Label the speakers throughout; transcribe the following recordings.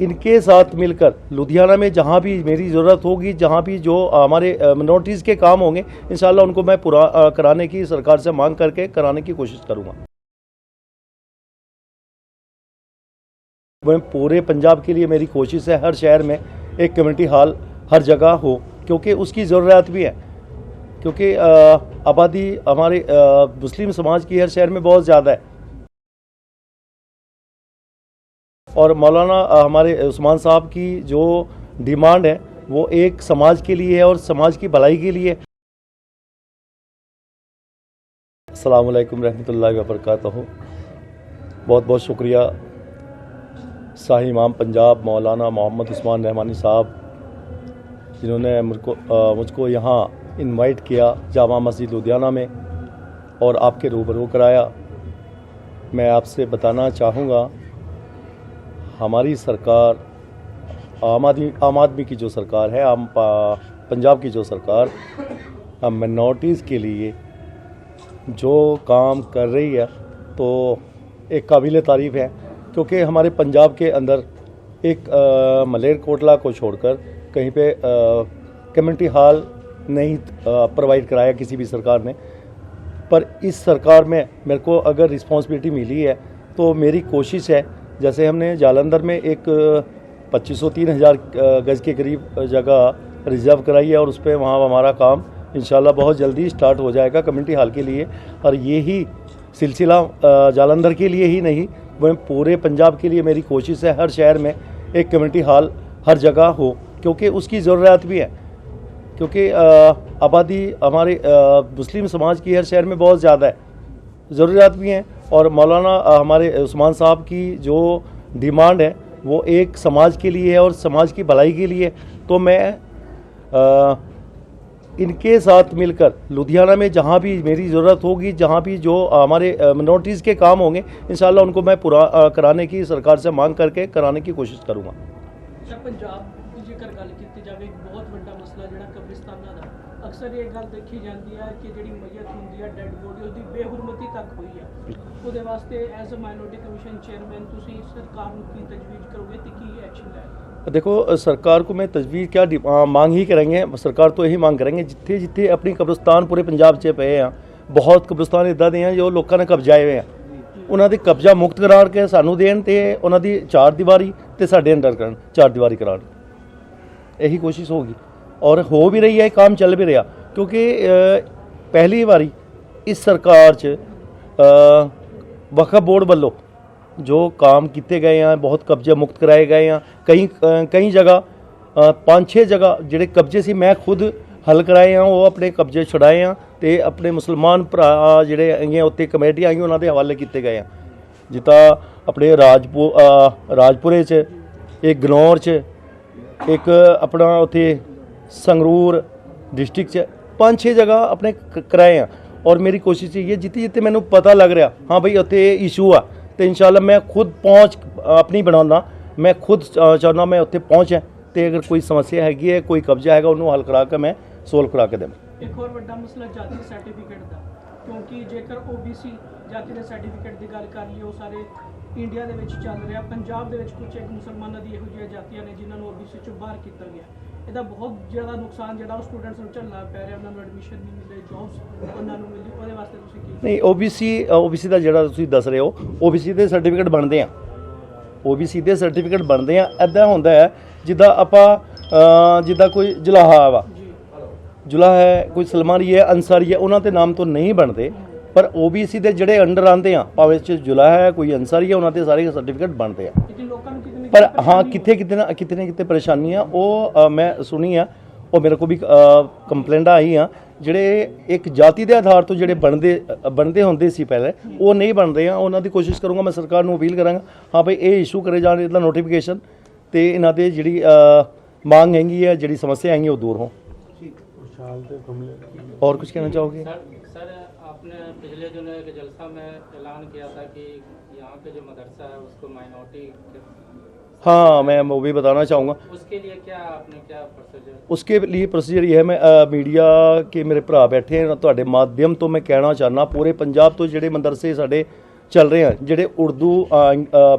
Speaker 1: इनके साथ मिलकर, लुधियाना में जहाँ भी मेरी ज़रूरत होगी, जहाँ भी जो हमारे मिनोरिटीज़ के काम होंगे, इंशाल्लाह उनको मैं पूरा कराने की सरकार से मांग करके, कराने की कोशिश करूँगा। मैं पूरे पंजाब के लिए मेरी कोशिश है, हर शहर में एक कम्युनिटी हॉल हर जगह हो, क्योंकि उसकी ज़रूरत भी है। क्योंकि आबादी हमारे मुस्लिम समाज की हर शहर में बहुत ज़्यादा है। और मौलाना हमारे उस्मान साहब की जो डिमांड है, वो एक समाज के लिए है और समाज की भलाई के लिए। वालेकुम रहमतुल्लाहि व बहुत बहुत शुक्रिया। शाही इमाम पंजाब मौलाना मोहम्मद उस्मान रहमानी साहब, जिन्होंने मुझको मुझको यहाँ इनवाइट किया जामा मस्जिद लुधियाना में और आपके रूबरू कराया। मैं आपसे बताना चाहूँगा हमारी सरकार आम आदमी आम आदमी की जो सरकार है आम पंजाब की जो सरकार हम के लिए जो काम कर रही है तो एक काबिल तारीफ़ है क्योंकि हमारे पंजाब के अंदर एक अ, मलेर कोटला को छोड़कर कहीं पे कम्युनिटी हॉल नहीं प्रोवाइड कराया किसी भी सरकार ने। पर इस सरकार में मेरे को अगर रिस्पॉन्सिबिलिटी मिली है तो मेरी कोशिश है जैसे हमने जालंधर में एक पच्चीस सौ तीन हज़ार गज़ के करीब जगह रिज़र्व कराई है और उस पर वहाँ हमारा काम इंशाल्लाह बहुत जल्दी स्टार्ट हो जाएगा कम्युनिटी हॉल के लिए। और यही सिलसिला जालंधर के लिए ही नहीं, वह पूरे पंजाब के लिए मेरी कोशिश है हर शहर में एक कम्युनिटी हॉल हर जगह हो, क्योंकि उसकी ज़रूरत भी है। क्योंकि आबादी हमारे मुस्लिम समाज की हर शहर में बहुत ज़्यादा है, ज़रूरियात भी हैं। और मौलाना हमारे उस्मान साहब की जो डिमांड है वो एक समाज के लिए है और समाज की भलाई के लिए। तो मैं अ, इनके साथ मिलकर लुधियाना में जहाँ भी मेरी ज़रूरत होगी जहाँ भी जो हमारे मिनोरिटीज़ के काम होंगे इंशाल्लाह उनको मैं पूरा कराने की सरकार से मांग करके कराने की कोशिश करूँगा
Speaker 2: ਅੱਛਾ ਪੰਜਾਬ ਦੀ ਜੇਕਰ ਗੱਲ ਕੀਤੀ ਜਾਵੇ ਇੱਕ ਬਹੁਤ ਵੱਡਾ ਮਸਲਾ ਜਿਹੜਾ ਕਬਰਿਸਤਾਨਾਂ ਦਾ ਅਕਸਰ ਇਹ ਗੱਲ ਦੇਖੀ ਜਾਂਦੀ ਹੈ ਕਿ ਜਿਹੜੀ ਮਈਅਤ ਹੁੰਦੀ ਹੈ ਡੈੱਡ ਬੋਡੀ ਉਹਦੀ ਬੇਹੁਰਮਤੀ ਤੱਕ ਹੋਈ ਹੈ ਉਹਦੇ ਵਾਸਤੇ as a minority commission chairman ਤੁਸੀਂ ਸਰਕਾਰ ਨੂੰ ਕੀ ਤਜਵੀਜ਼ ਕਰੋਗੇ ਤੇ ਕੀ ਐਕਸ਼ਨ ਲੈਣਗੇ
Speaker 1: देखो सरकार को मैं तजवीज़ क्या डि- आ, मांग ही करेंगे सरकार तो यही मांग करेंगे ਜਿੱਥੇ ਜਿੱਥੇ ਆਪਣੀ ਕਬਰਸਤਾਨ ਪੂਰੇ ਪੰਜਾਬ 'ਚ ਪਏ ਆ ਬਹੁਤ ਕਬਰਸਤਾਨ ਇਦਾਂ ਦੇ ਆ ਜੋ ਲੋਕਾਂ ਨੇ ਕਬਜ਼ਾਏ ਹੋਏ ਆ ਉਹਨਾਂ ਦੇ ਕਬਜ਼ਾ ਮੁਕਤ ਕਰਾਰ ਕੇ ਸਾਨੂੰ ਦੇਣ ਤੇ ਉਹਨਾਂ ਦੀ ਚਾਰ ਦੀਵਾਰੀ ਤੇ ਸਾਡੇ ਅੰਡਰ ਕਰਨ ਚਾਰ ਦੀਵਾਰੀ ਕਰਾਉਣ ਇਹੀ ਕੋਸ਼ਿਸ਼ ਹੋਗੀ ਔਰ ਹੋ ਵੀ ਰਹੀ ਹੈ ਇਹ ਕੰਮ ਚੱਲ ਵੀ ਰਿਹਾ। ਕਿਉਂਕਿ ਪਹਿਲੀ ਵਾਰੀ ਇਸ ਸਰਕਾਰ 'ਚ ਅ, ਵਕਫ ਬੋਰਡ ਵੱਲੋਂ ਜੋ ਕੰਮ ਕੀਤੇ ਗਏ ਆ ਬਹੁਤ ਕਬਜ਼ੇ ਮੁਕਤ ਕਰਾਏ ਗਏ ਆ ਕਈ ਕਈ ਜਗ੍ਹਾ ਪੰਜ ਛੇ ਜਗ੍ਹਾ ਜਿਹੜੇ ਕਬਜ਼ੇ ਸੀ ਮੈਂ ਖੁਦ ਹੱਲ ਕਰਾਏ ਆ ਉਹ ਆਪਣੇ ਕਬਜ਼ੇ ਛੁਡਾਏ ਆ ਤੇ ਆਪਣੇ ਮੁਸਲਮਾਨ ਭਰਾ ਜਿਹੜੇ ਹੈਗੇ ਆ ਉੱਤੇ ਕਮੇਟੀ ਆਈ ਉਹਨਾਂ ਦੇ ਹਵਾਲੇ ਕੀਤੇ ਗਏ ਆ। ਜਿੱਦਾਂ ਆਪਣੇ ਰਾਜਪੁਰ ਰਾਜਪੁਰੇ 'ਚ ਇਹ ਗਨੌਰ 'ਚ ਇੱਕ ਆਪਣਾ ਉੱਥੇ ਸੰਗਰੂਰ ਡਿਸਟ੍ਰਿਕਟ 'ਚ ਪੰਜ ਛੇ ਜਗ੍ਹਾ ਆਪਣੇ ਕਰਾਏ ਆ। ਔਰ ਮੇਰੀ ਕੋਸ਼ਿਸ਼ ਇਹ ਹੈ, ਜਿੱਥੇ ਜਿੱਥੇ ਮੈਨੂੰ ਪਤਾ ਲੱਗ ਰਿਹਾ, ਹਾਂ ਭਈ ਉੱਥੇ ਇਸ਼ੂ ਆ, ਤੇ ਇਨਸ਼ਾਅੱਲਾ ਮੈਂ ਖੁਦ ਪਹੁੰਚ ਆਪਣੀ ਬਣਾਉਣਾ ਮੈਂ ਖੁਦ ਚਾਹੁੰਦਾ ਮੈਂ ਉੱਥੇ ਪਹੁੰਚਾਂ ਤੇ ਅਗਰ ਕੋਈ ਸਮੱਸਿਆ ਹੈਗੀ ਹੈ, ਕੋਈ ਕਬਜ਼ਾ ਹੈਗਾ, ਉਹਨੂੰ ਹੱਲ ਕਰਾ ਕੇ ਮੈਂ ਸੋਲਵ ਕਰਾ ਕੇ ਦੇਵਾਂ।
Speaker 2: ਇੱਕ ਹੋਰ ਵੱਡਾ ਮਸਲਾ ਜਾਤੀ ਸਰਟੀਫਿਕੇਟ ਦਾ, ਕਿਉਂਕਿ ਜੇਕਰ OBC ਜਾਤੀ ਦੇ ਸਰਟੀਫਿਕੇਟ ਦੀ ਗੱਲ ਕਰ ਲਈਏ, ਉਹ ਸਾਰੇ ਇੰਡੀਆ ਦੇ ਵਿੱਚ ਚੱਲ ਰਿਹਾ ਪੰਜਾਬ ਦੇ ਵਿੱਚ ਕੁਝ ਇੱਕ ਮੁਸਲਮਾਨਾਂ ਦੀ ਇਹੋ ਜਿਹੀਆਂ ਜਾਤੀਆਂ ਨੇ ਜਿਨ੍ਹਾਂ ਨੂੰ OBC ਚੋਂ ਬਾਹਰ ਕੀਤਾ ਗਿਆ। ਇਹਦਾ ਬਹੁਤ ਜ਼ਿਆਦਾ ਨੁਕਸਾਨ ਜਿਹੜਾ ਉਹ ਸਟੂਡੈਂਟਸ ਨੂੰ ਝੱਲਣਾ ਪੈ ਰਿਹਾ ਉਹਨਾਂ ਨੂੰ ਐਡਮਿਸ਼ਨ ਨਹੀਂ ਮਿਲੇ ਜੌਬਸ ਉਹਨਾਂ ਨੂੰ ਮਿਲਦੀ ਉਹਦੇ ਵਾਸਤੇ ਤੁਸੀਂ ਕੀ
Speaker 1: ਨਹੀਂ OBC OBC ਦਾ ਜਿਹੜਾ ਤੁਸੀਂ ਦੱਸ ਰਹੇ ਹੋ OBC ਦੇ ਸਰਟੀਫਿਕੇਟ ਬਣਦੇ ਆ। OBC ਦੇ ਸਰਟੀਫਿਕੇਟ ਬਣਦੇ ਆ। ਐਦਾਂ ਹੁੰਦਾ ਹੈ ਜਿੱਦਾਂ ਆਪਾਂ ਜਿੱਦਾਂ ਕੋਈ ਜੁਲਾਹਾ ਵਾ।
Speaker 2: ਜੀ।
Speaker 1: ਜੁਲਾ ਹੈ ਕੋਈ ਸਲਮਾਨੀ ਹੈ ਅਨਸਾਰੀ ਹੈ ਉਹਨਾਂ ਦੇ ਨਾਮ ਤੋਂ ਨਹੀਂ ਬਣਦੇ। ਪਰ ਓਬੀਸੀ ਦੇ ਜਿਹੜੇ ਅੰਡਰ ਆਂਦੇ ਆ ਭਾਵੇਂ ਚ ਜੁਲਾ ਹੈ ਕੋਈ ਅੰਸਰ ਹੀ ਹੈ ਉਹਨਾਂ 'ਤੇ ਸਾਰੇ ਸਰਟੀਫਿਕੇਟ ਬਣਦੇ ਆ। ਪਰ ਹਾਂ ਕਿੱਥੇ ਕਿਤੇ ਨਾ ਕਿਤੇ ਨਾ ਕਿਤੇ ਪਰੇਸ਼ਾਨੀ ਆ। ਉਹ ਮੈਂ ਸੁਣੀ ਆ ਉਹ ਮੇਰੇ ਕੋਲ ਵੀ ਕੰਪਲੇਂਟ ਆਈ ਆ। ਜਿਹੜੇ ਇੱਕ ਜਾਤੀ ਦੇ ਆਧਾਰ ਤੋਂ ਜਿਹੜੇ ਬਣਦੇ ਬਣਦੇ ਹੁੰਦੇ ਸੀ ਪਹਿਲੇ ਉਹ ਨਹੀਂ ਬਣਦੇ ਆ। ਉਹਨਾਂ ਦੀ ਕੋਸ਼ਿਸ਼ ਕਰੂੰਗਾ ਮੈਂ ਸਰਕਾਰ ਨੂੰ ਅਪੀਲ ਕਰਾਂਗਾ। ਹਾਂ ਭਈ ਇਹ ਇਸ਼ੂ ਕਰੇ ਜਾਣ ਇਹਦਾ ਨੋਟੀਫਿਕੇਸ਼ਨ ਤੇ ਇਹਨਾਂ ਦੇ ਜਿਹੜੀ ਮੰਗ ਹੈਗੀ ਆ ਜਿਹੜੀ ਸਮੱਸਿਆ ਹੈਗੀ ਉਹ ਦੂਰ ਹੋ ਔਰ ਕੁਝ
Speaker 3: ਕਹਿਣਾ ਚਾਹੋਗੇ? आपने पिछले दिनों एक जलसा में ऐलान किया था कि यहाँ पे जो मदरसा है उसको माइनॉरिटी
Speaker 1: हाँ मैं वो भी बताना चाहूँगा
Speaker 3: उसके लिए क्या आपने क्या प्रोसीजर
Speaker 1: उसके लिए प्रोसीजर ये है मैं अ, मीडिया के ਮੇਰੇ ਭਰਾ ਬੈਠੇ ਹਨ ਤੁਹਾਡੇ ਮਾਧਿਅਮ ਤੋਂ ਮੈਂ ਕਹਿਣਾ ਚਾਹਨਾ ਪੂਰੇ ਪੰਜਾਬ ਤੋਂ ਜਿਹੜੇ ਮਦਰਸੇ ਸਾਡੇ ਚੱਲ ਰਹੇ ਆ ਜਿਹੜੇ ਉਰਦੂ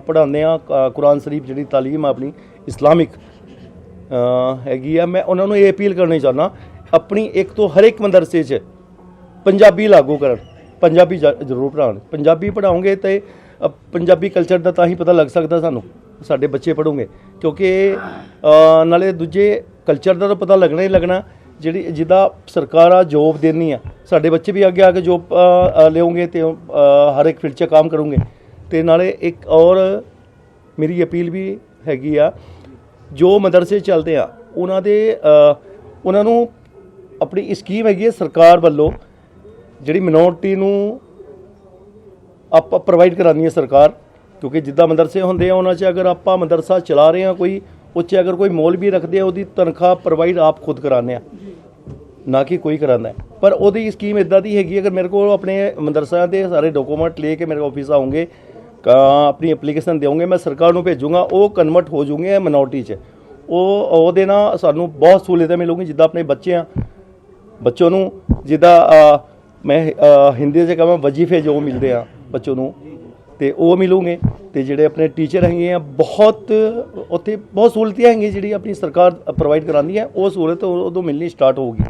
Speaker 1: ਪੜ੍ਹਾਉਂਦੇ ਆ ਅ, ਕੁਰਾਨ ਸ਼ਰੀਫ ਜਿਹੜੀ ਤਾਲੀਮ ਆ ਆਪਣੀ ਇਸਲਾਮਿਕ ਅ, ਹੈਗੀ ਆ ਮੈਂ ਉਹਨਾਂ ਨੂੰ ਇਹ ਅਪੀਲ ਕਰਨੀ ਚਾਹੁੰਦਾ ਆਪਣੀ ਇੱਕ ਤੋਂ ਹਰ ਇੱਕ ਮਦਰਸੇ 'ਚ ਪੰਜਾਬੀ ਲਾਗੂ ਕਰਨ। ਪੰਜਾਬੀ ਜ- ਜ਼ਰੂਰ ਪੜ੍ਹਾਉਣ। ਪੰਜਾਬੀ ਪੜ੍ਹਾਉਂਗੇ ਤੇ ਅ, ਪੰਜਾਬੀ ਕਲਚਰ ਦਾ ਤਾਂ ਹੀ ਪਤਾ ਲੱਗ ਸਕਦਾ ਸਾਨੂੰ ਸਾਡੇ ਬੱਚੇ ਪੜ੍ਹੋਗੇ। ਕਿਉਂਕਿ ਅ, ਨਾਲੇ ਦੂਜੇ ਕਲਚਰ ਦਾ ਤਾਂ ਪਤਾ ਲੱਗਣਾ ਹੀ ਲੱਗਣਾ ਜਿਹੜੀ ਜਿੱਦਾਂ ਸਰਕਾਰਾਂ ਜੋਬ ਦੇਣੀ ਆ। ਸਾਡੇ ਬੱਚੇ ਵੀ ਅੱਗੇ ਆ ਕੇ ਜੋਬ ਲਿਆਉਂਗੇ ਤੇ ਅ, ਹਰ ਇੱਕ ਫੀਲਡ 'ਚ ਕੰਮ ਕਰੂੰਗੇ। ਤੇ ਨਾਲੇ ਇੱਕ ਔਰ ਮੇਰੀ ਅਪੀਲ ਵੀ ਹੈਗੀ ਆ ਜੋ ਮਦਰਸੇ ਚੱਲਦੇ ਆ ਉਹਨਾਂ ਦੇ ਅ, ਉਹਨਾਂ ਨੂੰ ਆਪਣੀ ਸਕੀਮ ਹੈਗੀ ਹੈ ਸਰਕਾਰ ਵੱਲੋਂ ਜਿਹੜੀ ਮਿਨੋਰਟੀ ਨੂੰ ਆਪਾਂ ਪ੍ਰੋਵਾਈਡ ਕਰਾਉਣੀ ਹੈ ਸਰਕਾਰ, ਕਿਉਂਕਿ ਜਿੱਦਾਂ ਮਦਰਸੇ ਹੁੰਦੇ ਆ, ਉਹਨਾਂ 'ਚ ਅਗਰ ਆਪਾਂ ਮਦਰਸਾ ਚਲਾ ਰਹੇ ਆ ਕੋਈ ਉਹ 'ਚ ਅਗਰ ਕੋਈ ਮੌਲ ਵੀ ਰੱਖਦੇ ਆ, ਉਹਦੀ ਤਨਖਾਹ ਪ੍ਰੋਵਾਈਡ ਆਪ ਖੁਦ ਕਰਾਉਂਦੇ ਆ। ਨਾ ਕਿ ਕੋਈ ਕਰਾਉਂਦਾ ਪਰ ਉਹਦੀ ਸਕੀਮ ਇਦਾਂ ਦੀ ਹੈਗੀ, ਅਗਰ ਮੇਰੇ ਕੋਲ ਆਪਣੇ ਮਦਰਸਿਆਂ ਦੇ ਸਾਰੇ ਡਾਕੂਮੈਂਟ ਲੈ ਕੇ ਮੇਰੇ ਆਫਿਸ ਆਉਂਗੇ ਆਪਣੀ ਐਪਲੀਕੇਸ਼ਨ ਦੇਵਾਂਗੇ ਮੈਂ ਸਰਕਾਰ ਨੂੰ ਭੇਜੂੰਗਾ, ਉਹ ਕਨਵਰਟ ਹੋ ਜੂਗੇ ਮਿਨੋਰਟੀ 'ਚ। ਉਹ, ਉਹਦੇ ਨਾਲ ਸਾਨੂੰ ਬਹੁਤ ਸਹੂਲਤਾਂ ਮਿਲੂਗੀ, ਜਿੱਦਾਂ ਆਪਣੇ ਬੱਚੇ ਆ, ਬੱਚੋਂ ਨੂੰ, ਜਿੱਦਾਂ ਮੈਂ ਅ, ਹਿੰਦੀ 'ਚ ਕਹਾਂ ਵਜੀਫੇ ਜੋ ਮਿਲਦੇ ਆ ਬੱਚੋਂ ਨੂੰ ਤੇ ਉਹ ਮਿਲੂਗੇ ਤੇ ਜਿਹੜੇ ਆਪਣੇ ਟੀਚਰ ਹੈਗੇ ਆ ਬਹੁਤ ਉੱਥੇ ਬਹੁਤ ਸਹੂਲਤਾਂ ਹੈਗੀਆਂ ਜਿਹੜੀ ਆਪਣੀ ਸਰਕਾਰ ਪ੍ਰੋਵਾਈਡ ਕਰਾਉਂਦੀ ਹੈ ਉਹ ਸਹੂਲਤ ਉ- ਉਦੋਂ ਮਿਲਣੀ ਸਟਾਰਟ ਹੋਊਗੀ।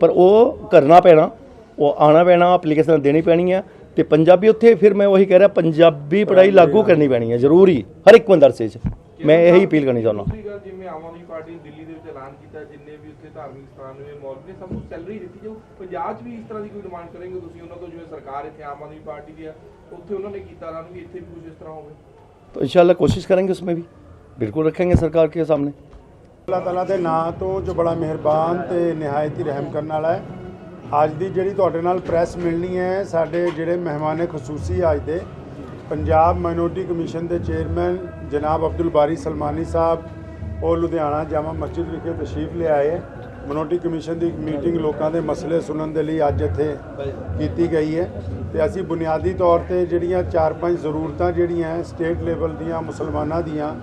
Speaker 1: ਪਰ ਉਹ ਕਰਨਾ ਪੈਣਾ ਉਹ ਆਣਾ ਪੈਣਾ ਐਪਲੀਕੇਸ਼ਨ ਦੇਣੀ ਪੈਣੀ ਹੈ ਤੇ ਪੰਜਾਬੀ ਉੱਥੇ ਫਿਰ ਮੈਂ ਉਹੀ ਕਹਿ ਰਿਹਾ ਪੰਜਾਬੀ ਪੜ੍ਹਾਈ ਲਾਗੂ ਕਰਨੀ ਪੈਣੀ ਹੈ ਜ਼ਰੂਰੀ ਹਰ ਇੱਕ ਮਦਰਸੇ 'ਚ। ਮੈਂ ਇਹੀ ਅਪੀਲ ਕਰਨੀ ਚਾਹੁੰਦਾ
Speaker 4: ਦੂਸਰੀ ਗੱਲ ਜਿਵੇਂ ਆਮ ਆਦਮੀ ਪਾਰਟੀ ਨੇ ਦਿੱਲੀ ਦੇ ਵਿੱਚ ਐਲਾਨ ਕੀਤਾ ਜਿੰਨੇ ਵੀ ਉੱਥੇ ਧਾਰਮਿਕ ਸਥਾਨ ਨੇ ਮੌਲਵੀ ਨੇ ਸਭ ਨੂੰ ਸੈਲਰੀ ਦਿੱਤੀ ਜਾਊ ਪੰਜਾਬ 'ਚ ਵੀ ਇਸ ਤਰ੍ਹਾਂ ਦੀ ਕੋਈ ਡਿਮਾਂਡ ਕਰੇਂਗੇ ਤੁਸੀਂ ਉਹਨਾਂ ਤੋਂ ਜਿਵੇਂ ਸਰਕਾਰ ਇੱਥੇ ਆਮ ਆਦਮੀ ਪਾਰਟੀ ਦੀ ਆ ਉੱਥੇ ਉਹਨਾਂ ਨੇ ਕੀਤਾ ਐਲਾਨ ਵੀ ਇੱਥੇ ਵੀ ਕੁਝ ਇਸ ਤਰ੍ਹਾਂ ਹੋਵੇ
Speaker 1: तो इंशाल्लाह कोशिश करेंगे उसमें भी बिल्कुल रखेंगे सरकार के सामने
Speaker 5: ਅੱਲਾਹ ਤਾਲਾ ਦੇ ਨਾਂ ਤੋਂ ਜੋ ਬੜਾ ਮਿਹਰਬਾਨ ਤੇ ਨਿਹਾਇਤ ਹੀ ਰਹਿਮ ਕਰਨ ਵਾਲਾ ਹੈ ਅੱਜ ਦੀ ਜਿਹੜੀ ਤੁਹਾਡੇ ਨਾਲ ਪ੍ਰੈਸ ਮਿਲਣੀ ਹੈ ਸਾਡੇ ਜਿਹੜੇ ਮਹਿਮਾਨੇ ਖਸੂਸੀ ਅੱਜ ਦੇ ਪੰਜਾਬ ਮਾਈਨੋਰਟੀ ਕਮਿਸ਼ਨ ਦੇ ਚੇਅਰਮੈਨ ਜਨਾਬ ਅਬਦੁਲ ਬਾਰੀ ਸਲਮਾਨੀ ਸਾਹਿਬ ਉਹ ਲੁਧਿਆਣਾ ਜਾਮਾ ਮਸਜਿਦ ਵਿਖੇ ਤਸ਼ਰੀਫ ਲਿਆਏ ਹੈ ਮਿਨੋਰਟੀ ਕਮਿਸ਼ਨ ਦੀ ਇੱਕ ਮੀਟਿੰਗ ਲੋਕਾਂ ਦੇ ਮਸਲੇ ਸੁਣਨ ਦੇ ਲਈ ਅੱਜ ਇੱਥੇ ਕੀਤੀ ਗਈ ਹੈ ਤੇ ਅਸੀਂ ਬੁਨਿਆਦੀ ਤੌਰ ਤੇ ਜਿਹੜੀਆਂ ਚਾਰ ਪੰਜ ਜ਼ਰੂਰਤਾਂ ਜਿਹੜੀਆਂ ਸਟੇਟ ਲੈਵਲ ਦੀਆਂ, ਮੁਸਲਮਾਨਾਂ ਦੀਆਂ,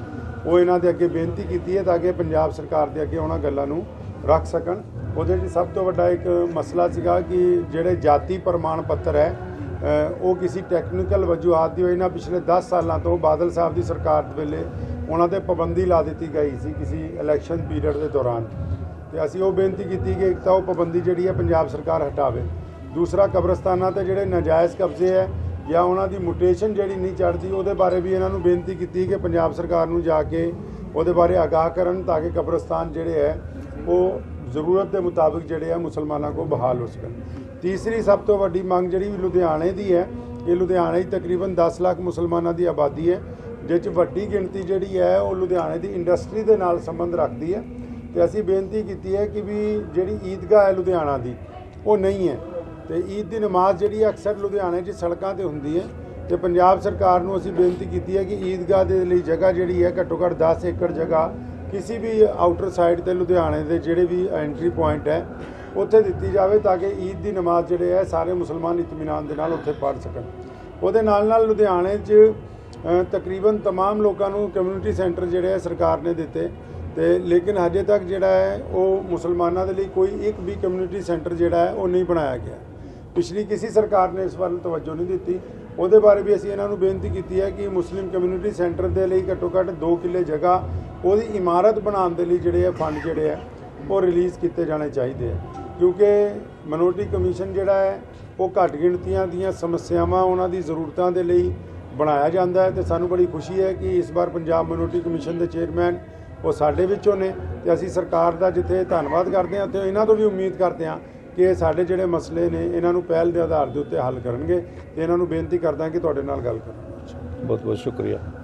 Speaker 5: ਉਹ ਇਹਨਾਂ ਦੇ ਅੱਗੇ ਬੇਨਤੀ ਕੀਤੀ ਹੈ ਤਾਂ ਕਿ ਪੰਜਾਬ ਸਰਕਾਰ ਦੇ ਅੱਗੇ ਉਹਨਾਂ ਗੱਲਾਂ ਨੂੰ ਰੱਖ ਸਕਣ। ਉਹਦੇ ਵਿੱਚ ਸਭ ਤੋਂ ਵੱਡਾ ਇੱਕ ਮਸਲਾ ਸੀਗਾ ਕਿ ਜਿਹੜੇ ਜਾਤੀ ਪ੍ਰਮਾਣ ਪੱਤਰ ਹੈ ਉਹ ਕਿਸੇ ਟੈਕਨੀਕਲ ਵਜੂਹਾਤ ਦੀ ਵਜ੍ਹਾ ਨਾਲ ਪਿਛਲੇ 10 ਸਾਲਾਂ ਤੋਂ ਬਾਦਲ ਸਾਹਿਬ ਦੀ ਸਰਕਾਰ ਦੇ ਵੇਲੇ ਉਹਨਾਂ ਤੇ ਪਾਬੰਦੀ ਲਾ ਦਿੱਤੀ ਗਈ ਸੀ ਕਿਸੇ ਇਲੈਕਸ਼ਨ ਪੀਰੀਅਡ ਦੇ ਦੌਰਾਨ। ਤੇ ਅਸੀਂ ਉਹ ਬੇਨਤੀ ਕੀਤੀ ਕਿ ਇੱਕ ਤਾਂ ਉਹ ਪਾਬੰਦੀ ਜਿਹੜੀ ਹੈ ਪੰਜਾਬ ਸਰਕਾਰ ਹਟਾਵੇ। ਦੂਸਰਾ, ਕਬਰਸਤਾਨਾਂ ਤੇ ਜਿਹੜੇ ਨਾਜਾਇਜ਼ ਕਬਜ਼ੇ ਹੈ ਜਾਂ ਉਹਨਾਂ ਦੀ ਮੁਟੇਸ਼ਨ ਜਿਹੜੀ ਨਹੀਂ ਚੜਦੀ ਉਹਦੇ ਬਾਰੇ ਵੀ ਇਹਨਾਂ ਨੂੰ ਬੇਨਤੀ ਕੀਤੀ ਕਿ ਪੰਜਾਬ ਸਰਕਾਰ ਨੂੰ ਜਾ ਕੇ ਉਹਦੇ ਬਾਰੇ ਆਗਾਹ ਕਰਨ ਤਾਂ ਕਿ ਕਬਰਸਤਾਨ ਜਿਹੜੇ ਹੈ ਉਹ ਜ਼ਰੂਰਤ ਦੇ ਮੁਤਾਬਿਕ ਜਿਹੜੇ ਆ ਮੁਸਲਮਾਨਾਂ ਕੋ ਬਹਾਲ ਹੋ ਸਕਣ। ਤੀਸਰੀ ਸਭ ਤੋਂ ਵੱਡੀ ਮੰਗ ਜਿਹੜੀ ਲੁਧਿਆਣੇ ਦੀ ਹੈ ਕਿ ਲੁਧਿਆਣੇ 'ਚ ਤਕਰੀਬਨ 10 ਲੱਖ ਮੁਸਲਮਾਨਾਂ ਦੀ ਆਬਾਦੀ ਹੈ ਜਿਸ 'ਚ ਵੱਡੀ ਗਿਣਤੀ ਜਿਹੜੀ ਹੈ ਉਹ ਲੁਧਿਆਣੇ ਦੀ ਇੰਡਸਟਰੀ ਦੇ ਨਾਲ ਸੰਬੰਧ ਰੱਖਦੀ ਹੈ। ਤੇ ਅਸੀਂ ਬੇਨਤੀ ਕੀਤੀ ਹੈ ਕਿ ਵੀ ਜਿਹੜੀ ਈਦਗਾਹ ਹੈ ਲੁਧਿਆਣਾ ਦੀ, ਉਹ ਨਹੀਂ ਹੈ। ਤੇ ਈਦ ਦੀ ਨਮਾਜ਼ ਜਿਹੜੀ ਹੈ ਅਕਸਰ ਲੁਧਿਆਣੇ 'ਚ ਸੜਕਾਂ ਤੇ ਹੁੰਦੀ ਹੈ। ਤੇ ਪੰਜਾਬ ਸਰਕਾਰ ਨੂੰ ਅਸੀਂ ਬੇਨਤੀ ਕੀਤੀ ਹੈ ਕਿ ਈਦਗਾਹ ਦੇ ਲਈ ਜਗ੍ਹਾ ਜਿਹੜੀ ਹੈ ਘੱਟੋ ਘੱਟ 10 ਏਕੜ ਜਗ੍ਹਾ ਕਿਸੇ ਵੀ ਆਊਟਰ ਸਾਈਡ ਤੇ ਲੁਧਿਆਣੇ ਦੇ ਜਿਹੜੇ ਵੀ ਐਂਟਰੀ ਪੁਆਇੰਟ ਹੈ ਉੱਥੇ ਦਿੱਤੀ ਜਾਵੇ ਤਾਂ ਕਿ ਈਦ ਦੀ ਨਮਾਜ਼ ਜਿਹੜੇ ਹੈ ਸਾਰੇ ਮੁਸਲਮਾਨ ਇਤਮੀਨਾਨ ਦੇ ਨਾਲ ਉੱਥੇ ਪੜ੍ਹ ਸਕਣ ਉਹਦੇ ਨਾਲ ਨਾਲ ਲੁਧਿਆਣੇ 'ਚ ਅ, ਤਕਰੀਬਨ तमाम ਲੋਕਾਂ ਨੂੰ ਕਮਿਊਨਿਟੀ ਸੈਂਟਰ ਜਿਹੜੇ ਹੈ ਸਰਕਾਰ ਨੇ ਦਿੱਤੇ ਤੇ ਲੇਕਿਨ ਹਜੇ ਤੱਕ ਜਿਹੜਾ ਹੈ ਉਹ ਮੁਸਲਮਾਨਾਂ ਦੇ ਲਈ ਕੋਈ ਇੱਕ ਵੀ ਕਮਿਊਨਿਟੀ ਸੈਂਟਰ ਜਿਹੜਾ ਹੈ ਉਹ ਨਹੀਂ ਬਣਾਇਆ ਗਿਆ ਪਿਛਲੀ ਕਿਸੇ ਸਰਕਾਰ ਨੇ ਇਸ ਵੱਲ ਤਵੱਜੋ ਨਹੀਂ ਦਿੱਤੀ ਉਹਦੇ ਬਾਰੇ ਵੀ ਅਸੀਂ ਇਹਨਾਂ ਨੂੰ ਬੇਨਤੀ ਕੀਤੀ ਹੈ ਕਿ ਮੁਸਲਿਮ ਕਮਿਊਨਿਟੀ ਸੈਂਟਰ ਦੇ ਲਈ ਘੱਟੋ ਘੱਟ 2 ਕਿੱਲੇ ਜਗ੍ਹਾ ਉਹਦੀ ਇਮਾਰਤ ਬਣਾਉਣ ਦੇ ਲਈ ਜਿਹੜੇ ਹੈ ਫੰਡ ਜਿਹੜੇ ਹੈ ਉਹ ਰਿਲੀਜ਼ ਕੀਤੇ ਜਾਣੇ ਚਾਹੀਦੇ ਆ। ਕਿਉਂਕਿ ਮਿਨੋਰਟੀ ਕਮਿਸ਼ਨ ਜਿਹੜਾ ਹੈ, ਉਹ ਘੱਟ ਗਿਣਤੀਆਂ ਦੀਆਂ ਸਮੱਸਿਆਵਾਂ ਉਹਨਾਂ ਦੀ ਜ਼ਰੂਰਤਾਂ ਦੇ ਲਈ ਬਣਾਇਆ ਜਾਂਦਾ ਹੈ ਤੇ ਸਾਨੂੰ ਬੜੀ ਖੁਸ਼ੀ ਹੈ ਕਿ ਇਸ ਵਾਰ ਪੰਜਾਬ ਮਿਨੋਰਟੀ ਕਮਿਸ਼ਨ ਦੇ ਚੇਅਰਮੈਨ ਉਹ ਸਾਡੇ ਵਿੱਚੋਂ ਨੇ ਤੇ ਅਸੀਂ ਸਰਕਾਰ ਦਾ ਜਿੱਥੇ ਧੰਨਵਾਦ ਕਰਦੇ ਹਾਂ ਤੇ ਇਹਨਾਂ ਤੋਂ ਵੀ ਉਮੀਦ ਕਰਦੇ ਹਾਂ ਕਿ ਸਾਡੇ ਜਿਹੜੇ ਮਸਲੇ ਨੇ, ਇਹਨਾਂ ਨੂੰ ਪਹਿਲ ਦੇ ਆਧਾਰ ਦੇ ਉੱਤੇ ਹੱਲ ਕਰਨਗੇ ਤੇ ਇਹਨਾਂ ਨੂੰ ਬੇਨਤੀ ਕਰਦਾ ਕਿ ਤੁਹਾਡੇ ਨਾਲ ਗੱਲ ਕਰਾਂ
Speaker 1: ਬਹੁਤ ਬਹੁਤ ਸ਼ੁਕਰੀਆ।